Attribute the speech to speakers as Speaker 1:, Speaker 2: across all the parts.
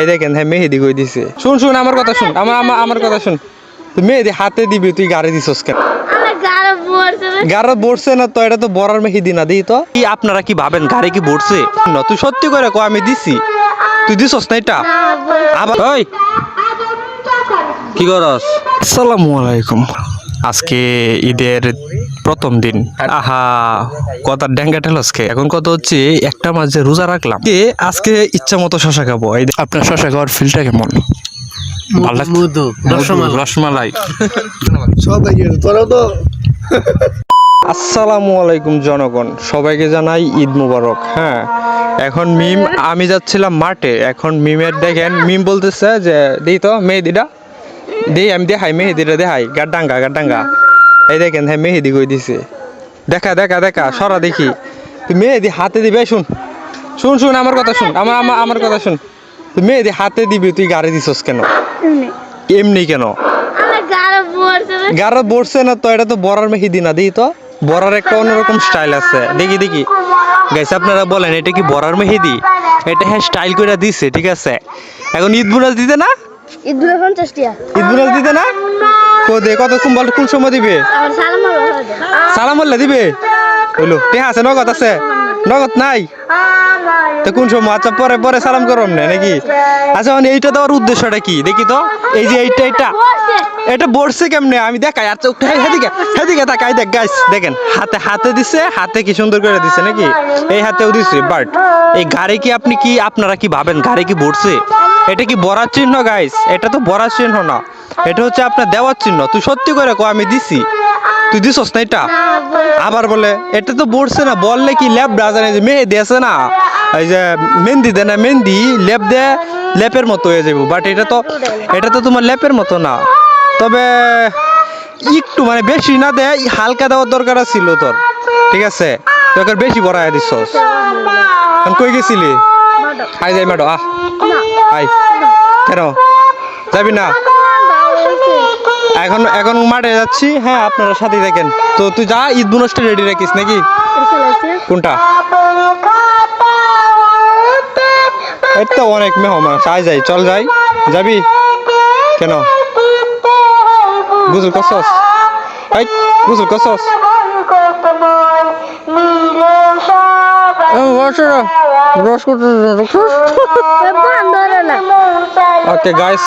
Speaker 1: এই দেখেন হ্যাঁ মেহেদি কই দিছে। শুন শুন আমার কথা শুন আমার আমার আমার কথা শুন। তুই মেহেদি হাতে দিবি তুই গাড়ি দিছস কেন?
Speaker 2: আমার না।
Speaker 1: গাড়ি বসছে না তো এটা তো বড়ার মেহেদি না দিই তো। কি আপনারা কি ভাবেন গাড়ি কি বসছে না তুই সত্যি করে কো আমি দিছি। তুই দিছস না এটা? আবার ওই কি করস? আসসালামু আলাইকুম। আজকে ঈদের প্রথম দিন। আহা কথা ড্যাঙ্গা ঠেলসকে এখন কত হচ্ছে একটা মাঝে রোজা রাখলাম কে আজকে ইচ্ছা মতো শশা খাব। এই আপনার শশা খাওয়ার ফিলটা কেমন? রসমালাই। আসসালামু আলাইকুম জনগণ সবাইকে জানাই ঈদ মুবারক। হ্যাঁ এখন মিম আমি যাচ্ছিলাম মাঠে। এখন মিমের দেখেন মিম বলতেছে যে দিই তো মেহেদিটা। দিই আমি দেখাই মেহেদিটা দেখাই। গাড্ডাঙ্গা গাড্ডাঙ্গা। এই দেখেন হ্যাঁ মেহেদি কই দিছে। দেখা দেখা দেখা সরা দেখি। তুই মেহেদি হাতে দিবে শুন। শুন শুন আমার কথা শুন আমার আমার আমার কথা শুন। তুই মেহেদি হাতে দিবি তুই গাড়ি দিছস কেন? এমনি। কেন?
Speaker 2: আমার গাড়ি
Speaker 1: বসছে না। তো এটা তো বড়ার মেহেদি না দিই তো। বড়ার একটা অন্যরকম স্টাইল আছে। দেখি দেখি। গাইস আপনারা বলেন এটা কি বড়ার মেহেদি? এটা হ্যাঁ স্টাইল করে দিছে ঠিক আছে? এখন ঈদ বুনাস দিতে না?
Speaker 2: ঈদগুলো পঞ্চাশ টিয়া।
Speaker 1: ঈদ বুনাস দিতে না? কো দে কত কোন বল কোন সময় দিবে?
Speaker 2: সালাম
Speaker 1: আল্লাহ। দিবে? হইল টেহা আছে নগদ আছে। নগদ নাই? কোন সময়? আচ্ছা পরে পরে সালাম করম না, নাকি? আচ্ছা মানে এইটা দেওয়ার উদ্দেশ্যটা কি? দেখি তো। এই যে এইটা এইটা। এটা বসছে কেমনে? আমি দেখাই আচ্ছা হেদিকে হেদিকে দেখ দেখেন। হাতে হাতে দিছে, হাতে কি সুন্দর করে দিছে, নাকি? এই হাতেও দিছে বাট এই গাড়ি কি আপনি কি আপনারা কি ভাবেন গাড়ি কি এটা কি বড়ার চিহ্ন গাইস এটা তো বড়ার চিহ্ন না। এটা হচ্ছে আপনার দেওয়ার চিহ্ন। তুই সত্যি করে কো আমি দিছি। তুই দিছস না এটা? আবার বলে, এটা তো বসছে না, বললে কি ল্যাব জানে যে মেহেদি আছে না? এই যে মেহেন্দি দে না, মেহেন্দি লেপ দে লেপের মতো হয়ে যাব বাট এটা তো এটা তো তোমার লেপের মতো না। তবে একটু মানে বেশি না দে হালকা দেওয়ার দরকার ছিল তোর। ঠিক আছে? তোকে বেশি দিছস। এখন কই গেছিলি? আই যাই ম্যাডো আহ। আই কেন যাবি না? এখন এখন মাঠে যাচ্ছি। হ্যাঁ আপনারা সাথে দেখেন তো তুই যা, ঈদ বুনসটা রেডি রাখিস নাকি? কোনটা? এই তো অনেক মেহমান আয় যাই চল যাই। যাবি? কেন? গুজল করছস? এই গুজল করছস? রস ওকে গাইস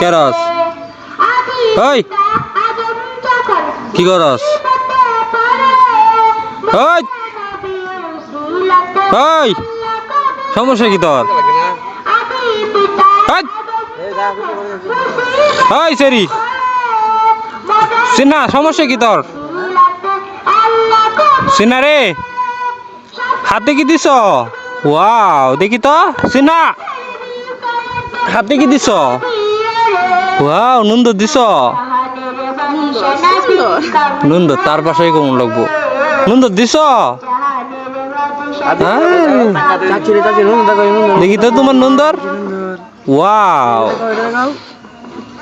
Speaker 1: কেরস। ওই। কি করস? ওই! সমস্যা কি তোর! ওই! সেরি! সিনা সমস্যা কি তোর? সিনা রে! হাতে কি দিছ? ওয়াও, দেখি তো সিনা হাতে কি দিছ? ওয়াও নন্দ দিছ? নন্দ তার পাশে কেমন লাগবো। নন্দ দিছ? হ্যাঁ।
Speaker 3: দেখো
Speaker 1: তো তোমার নন্দর। ওয়াও।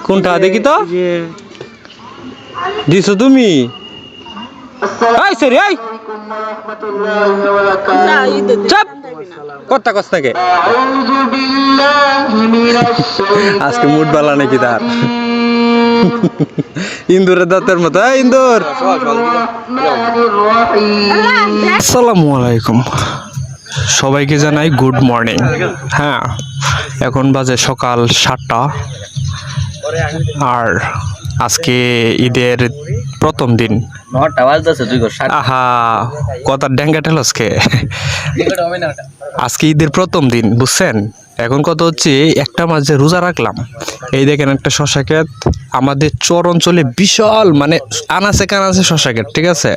Speaker 1: কোনটা দেখি তো? দিছো তুমি? এই সরি এই। চাপ! কথা কস থাকে আজকে মুড বালা নাকি তার? ইন্দুরের দাঁতের মতো এই ইন্দুর। আসসালামু আলাইকুম। সবাইকে জানাই গুড মর্নিং হ্যাঁ এখন বাজে সকাল সাতটা। আর আজকে ঈদের প্রথম দিন। আহা কথা ড্যাঙ্গা ঠেলসকে আজকে ঈদের প্রথম দিন বুঝছেন? এখন কত হচ্ছে? একটা মাঝে রোজা রাখলাম, এই দেখেন একটা শশা ক্ষেত, আমাদের চর অঞ্চলে বিশাল মানে আনাচে কানাচে শশা ক্ষেত, ঠিক আছে?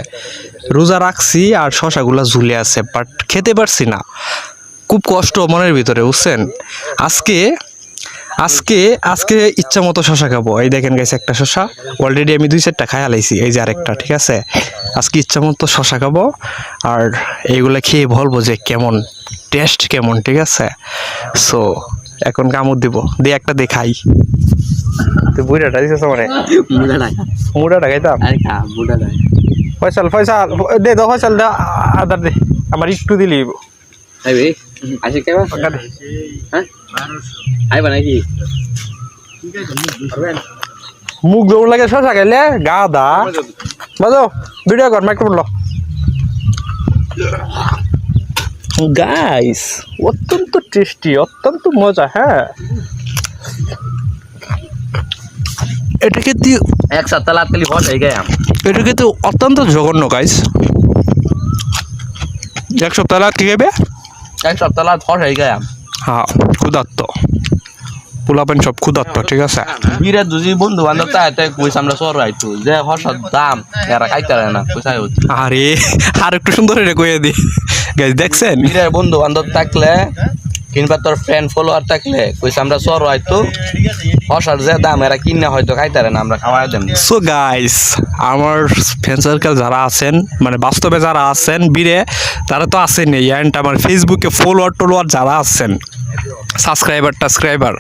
Speaker 1: রোজা রাখছি আর শশাগুলো ঝুলে আছে বাট খেতে পারছি না। খুব কষ্ট মনের ভিতরে, বুঝছেন? আজকে আজকে আজকে ইচ্ছা মতো শশা খাব। এই দেখেন গেছে একটা শশা। অলরেডি আমি দুই চারটা খাই হালাইছি এই যে আরেকটা ঠিক আছে? আজকে ইচ্ছা মতো শশা খাব আর এইগুলা খেয়ে বলব যে কেমন টেস্ট কেমন ঠিক আছে? সো এখন কামড় দিব দিয়ে একটা দেখাই তুই বুড়াটা দিছিস মানে মুড়াটা। খাইতাম?
Speaker 3: আরে খা
Speaker 1: ফয়সাল ফয়সাল দে দাও ফয়সাল দে আদার দে। আমার একটু দিলি। টাকা দে
Speaker 3: হ্যাঁ? আইবা নাকি
Speaker 1: মুখ দৌড় লাগে শশা খাইলে গাদা। বাজো ভিডিও কর মাইক্রোফোন লো। গাইস অত্যন্ত টেস্টি অত্যন্ত মজা হ্যাঁ। এটা কিন্তু
Speaker 3: এক সপ্তাহ লাত খালি হট হয়ে গেলাম
Speaker 1: এটা কিন্তু অত্যন্ত জঘন্য গাইস এক সপ্তাহ লাগ কি খাইবে?
Speaker 3: এক সপ্তাহ হট হয়ে গেলাম
Speaker 1: হ্যাঁ ক্ষুধার্ত। পোলাপেন সব ক্ষুধার্ত ঠিক আছে?
Speaker 3: বিরে দুজি বন্ধু বান্ধব তা এতে কইস আমরা সর আইতু। যে হর্ষার দাম এরা খাইতে পারে না হচ্ছে
Speaker 1: আরে আর একটু সুন্দর এটা কইয়ে দি। গাইস দেখছেন?
Speaker 3: বীরে বন্ধু বান্ধব থাকলে কিংবা তোর ফ্রেন্ড ফলোয়ার থাকলে কইস আমরা সর হয়তো হর্ষার যে দাম এরা কিনে হয়তো খাইতে পারে না আমরা খাওয়াই দেন
Speaker 1: সো গাইস আমার ফ্রেন্ড সার্কেল যারা আছেন মানে বাস্তবে যারা আছেন বীরে তারা তো আছেনই অ্যান্ড আমার ফেসবুকে ফলোয়ার টোলোয়ার যারা আছেন সাবস্ক্রাইবার টাসক্রাইবার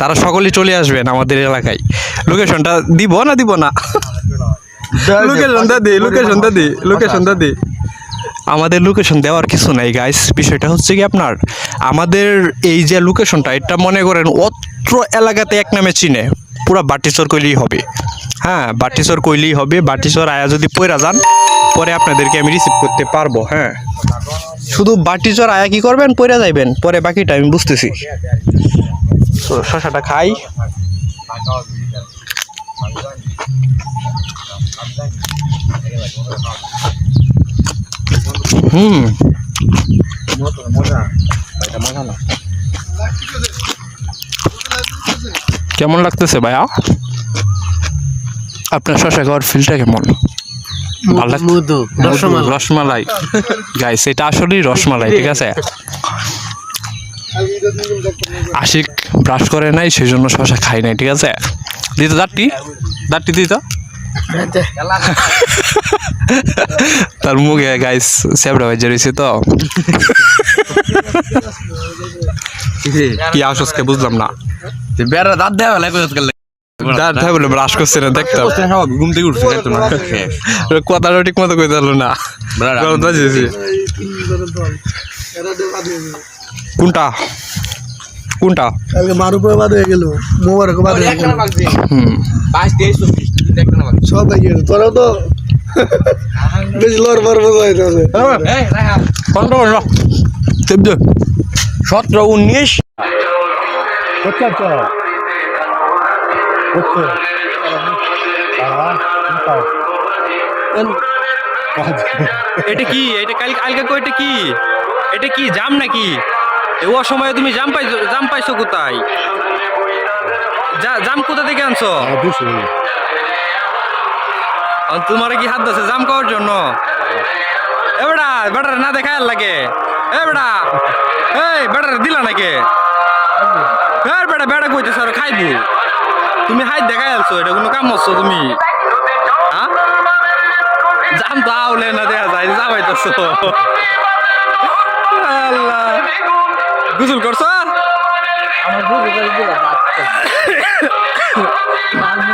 Speaker 1: তারা সকলেই চলে আসবেন আমাদের এলাকায়। লোকেশনটা দিব না দিব না? লোকেশনটা দি লোকেশনটা দি লোকেশনটা দি। আমাদের লোকেশন দেওয়ার কিছু নাই গাইস বিষয়টা হচ্ছে কি আপনার? আমাদের এই যে লোকেশনটা এটা মনে করেন অত্র এলাকাতে এক নামে চিনে। পুরা বাটিচর কইলেই হবে। হ্যাঁ বাটিচর কইলেই হবে। বাটিচর আয়া যদি পয়রা যান, পরে আপনাদেরকে আমি রিসিভ করতে পারব হ্যাঁ। শুধু বাটিচর আয়া কি করবেন পয়রা যাইবেন, পরে বাকিটা আমি বুঝতেছি। তো শশাটা খাই। হুম। কেমন লাগতেছে ভাইয়া? আপনার শশা খাওয়ার ফিলটা কেমন? রসমালাই। গাইস এটা আসলেই রসমালাই ঠিক আছে? আশিক ব্রাশ করে নাই সেই জন্য শশা খাই নাই ঠিক আছে? দিত দাঁতটি দাঁতটি দিত তার মুখে গাইস সেবড়া বাজে রয়েছে তো। কি আসসকে বুঝলাম না।
Speaker 3: বেড়া দাঁত দেওয়া লাগে
Speaker 1: দাঁত থাকে বলে ব্রাশ করছে না দেখতাম
Speaker 3: ঘুম থেকে উঠছে না
Speaker 1: কথাটা ঠিক মতো কইতে পারল না। কোনটা? কোনটা?
Speaker 4: কালকে মার উপরে বাদ হয়ে গেল মোবারক বাদ হয়ে গেল।
Speaker 1: হুম।
Speaker 3: পাঁচ তেইশ চব্বিশ দেখতে না
Speaker 4: সব গেল তোরাও তো বেশ মজা হইতেছে।
Speaker 1: সতেরো উনিশ এটা কি? এটা কাল কালকে কো এটা কি? এটা কি জাম নাকি? ও সময় তুমি জাম পাইছো জাম পাইছো কোথায়? জাম কোথা থেকে আনছো? তোমার কি হাত আছে জাম খাওয়ার জন্য? এ বেটা বেটার না দেখা লাগে। এ বেটা এই বেটার দিলা নাকি? এ বেটা বেটা কইতে স্যার খাইবো তুমি হাই দেখাই আলছো এটা কোনো কাম করছ তুমি? হ্যাঁ? জাম তো আউলে না দেখা যায় যাবাইতেছো আল্লাহ। করছ? হ্যাঁ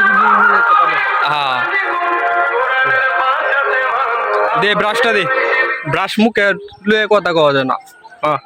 Speaker 1: দে ব্রাশটা দে। ব্রাশ মুখে লুয়ে কথা কওয়া যায় না। হ্যাঁ